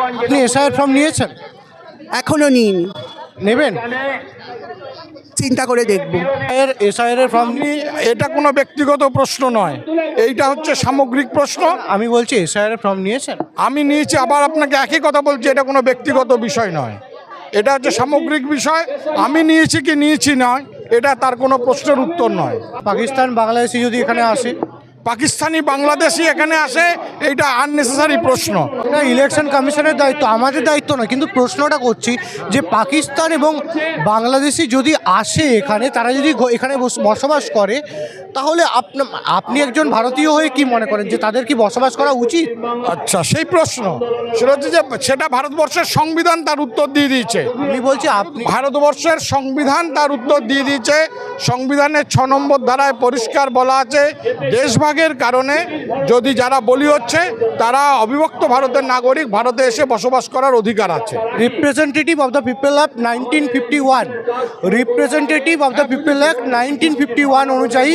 আপনি এসআইয়ের ফর্ম নিয়েছেন? এখনও নিইনি। নেবেন? চিন্তা করে দেখব। এর এসআইয়ের এর ফর্ম নিয়ে এটা কোনো ব্যক্তিগত প্রশ্ন নয়। এইটা হচ্ছে সামগ্রিক প্রশ্ন। আমি বলছি এসআইয়ের এর ফর্ম নিয়েছেন? আমি নিয়েছি আবার আপনাকে একই কথা বলছি এটা কোনো ব্যক্তিগত বিষয় নয়। এটা হচ্ছে সামগ্রিক বিষয়। আমি নিয়েছি কি নিয়েছি নয় এটা তার কোনো প্রশ্নের উত্তর নয়। পাকিস্তান বাংলাদেশি যদি এখানে আসে? পাকিস্তানি বাংলাদেশি এখানে আসে এইটা আননেসেসারি প্রশ্ন। এটা ইলেকশন কমিশনের দায়িত্ব আমাদের দায়িত্ব নয় কিন্তু প্রশ্নটা করছি যে পাকিস্তান এবং বাংলাদেশি যদি আসে এখানে তারা যদি এখানে বস- বসবাস করে তাহলে আপনা- আপনি একজন ভারতীয় হয়ে কি মনে করেন যে তাদের কি বসবাস করা উচিত? আচ্ছা সেই প্রশ্ন। সেটা হচ্ছে যে সেটা ভারতবর্ষের সংবিধান তার উত্তর দিয়ে দিয়েছে। আমি বলছি আপনি ভারতবর্ষের সংবিধান তার উত্তর দিয়ে দিয়েছে। সংবিধানের ছ নম্বর ধারায় পরিষ্কার বলা আছে দেশভাগের কারণে যদি যারা বলি হচ্ছে তারা অবিভক্ত ভারতের নাগরিক ভারতে এসে বসবাস করার অধিকার আছে। Representative of the people of nineteen fifty one representative of the people act nineteen fifty one অনুযায়ী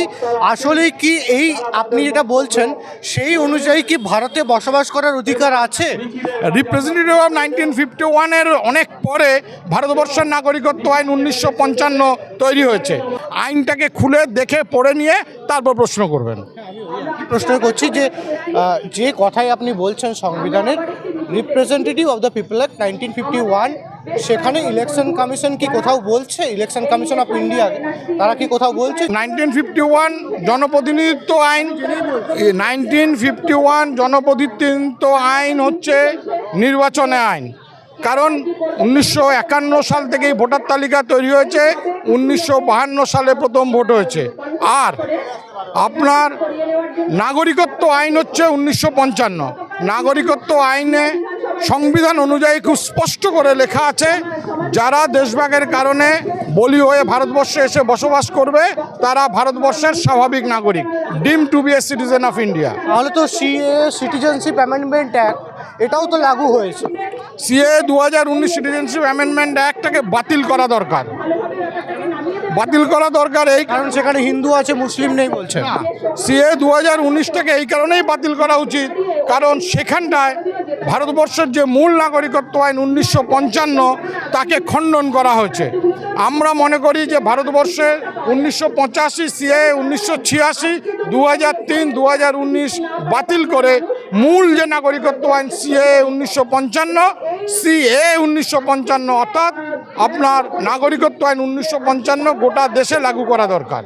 আসলে কি এই আপনি যেটা বলছেন সেই অনুযায়ী কি ভারতে বসবাস করার অধিকার আছে? রিপ্রেজেন্টেটিভ অফ নাইনটিন ফিফটি ওয়ানের অনেক পরে ভারতবর্ষের নাগরিকত্ব আইন উনিশশো পঞ্চান্ন তৈরি হয়েছে। আইনটাকে খুলে দেখে পড়ে নিয়ে তারপর প্রশ্ন করবেন। প্রশ্ন করছি যে যে কথাই আপনি বলছেন সংবিধানের representative of the people act nineteen fifty one সেখানে ইলেকশন কমিশন কি কোথাও বলছে? ইলেকশন কমিশন অফ ইন্ডিয়া তারা কি কোথাও বলছে? নাইনটিন ফিফটি ওয়ান জনপ্রতিনিধিত্ব আইন নাইনটিন ফিফটি ওয়ান জনপ্রতিনিধিত্ব আইন হচ্ছে নির্বাচনে আইন। কারণ উনিশশো একান্ন সাল থেকেই ভোটার তালিকা তৈরি হয়েছে, উনিশশো সালে প্রথম ভোট হয়েছে। আর আপনার নাগরিকত্ব আইন হচ্ছে উনিশশো পঞ্চান্ন। নাগরিকত্ব আইনে সংবিধান অনুযায়ী খুব স্পষ্ট করে লেখা আছে যারা দেশভাগের কারণে বলি হয়ে ভারতবর্ষে এসে বসবাস করবে তারা ভারতবর্ষের স্বাভাবিক নাগরিক। Deem to be a citizen of India. তাহলে তো সিএ সিটিজেনশিপ অ্যামেন্ডমেন্ট অ্যাক্ট এটাও তো লাগু হয়েছে। সিএ দু হাজার উনিশ সিটিজেনশিপ অ্যামেন্ডমেন্ট অ্যাক্টটাকে বাতিল করা দরকার। বাতিল করা দরকার এই কারণ সেখানে হিন্দু আছে মুসলিম নেই বলছেন। সিএ দু হাজার উনিশটাকে এই কারণেই বাতিল করা উচিত কারণ সেখানটায় ভারতবর্ষের যে মূল নাগরিকত্ব আইন উনিশশো পঞ্চান্ন তাকে খণ্ডন করা হয়েছে। আমরা মনে করি যে ভারতবর্ষে উনিশশো পঁচাশি সিএ উনিশশো ছিয়াশি দু হাজার তিন দু হাজার উনিশ বাতিল করে মূল যে নাগরিকত্ব আইন সিএ উনিশশো পঞ্চান্ন সিএ উনিশশো পঞ্চান্ন অর্থাৎ আপনার নাগরিকত্ব আইন উনিশশো পঞ্চান্ন গোটা দেশে লাগু করা দরকার।